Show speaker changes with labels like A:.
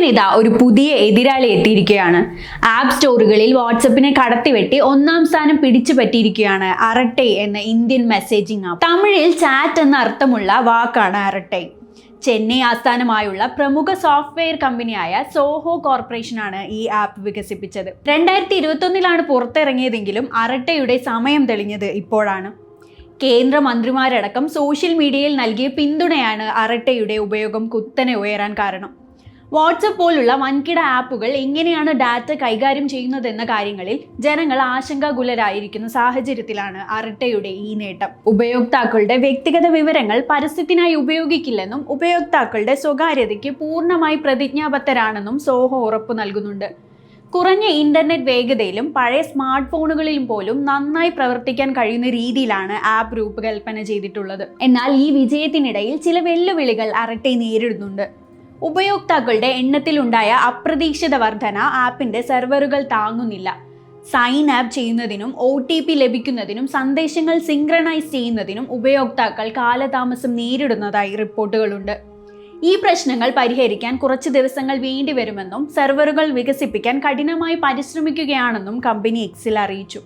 A: വാട്സപ്പിന് ഇതാ ഒരു പുതിയ എതിരാളി എത്തിയിരിക്കുകയാണ്. ആപ്പ് സ്റ്റോറുകളിൽ വാട്സപ്പിനെ കടത്തിവെട്ടി ഒന്നാം സ്ഥാനം പിടിച്ചു പറ്റിയിരിക്കുകയാണ് അറട്ടെ എന്ന ഇന്ത്യൻ മെസ്സേജിംഗ് ആപ്പ് തമിഴിൽ ചാറ്റ് എന്ന അർത്ഥമുള്ള വാക്കാണ് അറട്ടെ ചെന്നൈ ആസ്ഥാനമായുള്ള പ്രമുഖ സോഫ്റ്റ്വെയർ കമ്പനിയായ സോഹോ കോർപ്പറേഷനാണ് ഈ ആപ്പ് വികസിപ്പിച്ചത്. രണ്ടായിരത്തി ഇരുപത്തൊന്നിലാണ് പുറത്തിറങ്ങിയതെങ്കിലും അറട്ടയുടെ സമയം തെളിഞ്ഞത് ഇപ്പോഴാണ്. കേന്ദ്രമന്ത്രിമാരടക്കം സോഷ്യൽ മീഡിയയിൽ നൽകിയ പിന്തുണയാണ് അറട്ടയുടെ ഉപയോഗം കുത്തനെ ഉയരാൻ കാരണം. വാട്സപ്പ് പോലുള്ള വൻകിട ആപ്പുകൾ എങ്ങനെയാണ് ഡാറ്റ കൈകാര്യം ചെയ്യുന്നതെന്ന കാര്യങ്ങളിൽ ജനങ്ങൾ ആശങ്കാകുലരായിരിക്കുന്ന സാഹചര്യത്തിലാണ് അറട്ടയുടെ ഈ നേട്ടം. ഉപയോക്താക്കളുടെ വ്യക്തിഗത വിവരങ്ങൾ പരസ്യത്തിനായി ഉപയോഗിക്കില്ലെന്നും ഉപയോക്താക്കളുടെ സ്വകാര്യതയ്ക്ക് പൂർണമായി പ്രതിജ്ഞാബദ്ധരാണെന്നും സോഹ ഉറപ്പു നൽകുന്നുണ്ട്. കുറഞ്ഞ ഇന്റർനെറ്റ് വേഗതയിലും പഴയ സ്മാർട്ട് ഫോണുകളിലും പോലും നന്നായി പ്രവർത്തിക്കാൻ കഴിയുന്ന രീതിയിലാണ് ആപ്പ് രൂപകൽപ്പന ചെയ്തിട്ടുള്ളത്. എന്നാൽ ഈ വിജയത്തിനിടയിൽ ചില വെല്ലുവിളികൾ അറട്ടെ നേരിടുന്നുണ്ട്. ഉപയോക്താക്കളുടെ എണ്ണത്തിലുണ്ടായ അപ്രതീക്ഷിത വർധന ആപ്പിന്റെ സെർവറുകൾ താങ്ങുന്നില്ല. സൈൻ ആപ്പ് ചെയ്യുന്നതിനും ഒ ടി പി ലഭിക്കുന്നതിനും സന്ദേശങ്ങൾ സിങ്ക്രണൈസ് ചെയ്യുന്നതിനും ഉപയോക്താക്കൾ കാലതാമസം നേരിടുന്നതായി റിപ്പോർട്ടുകളുണ്ട്. ഈ പ്രശ്നങ്ങൾ പരിഹരിക്കാൻ കുറച്ച് ദിവസങ്ങൾ വേണ്ടിവരുമെന്നും സെർവറുകൾ വികസിപ്പിക്കാൻ കഠിനമായി പരിശ്രമിക്കുകയാണെന്നും കമ്പനി എക്സിൽ അറിയിച്ചു.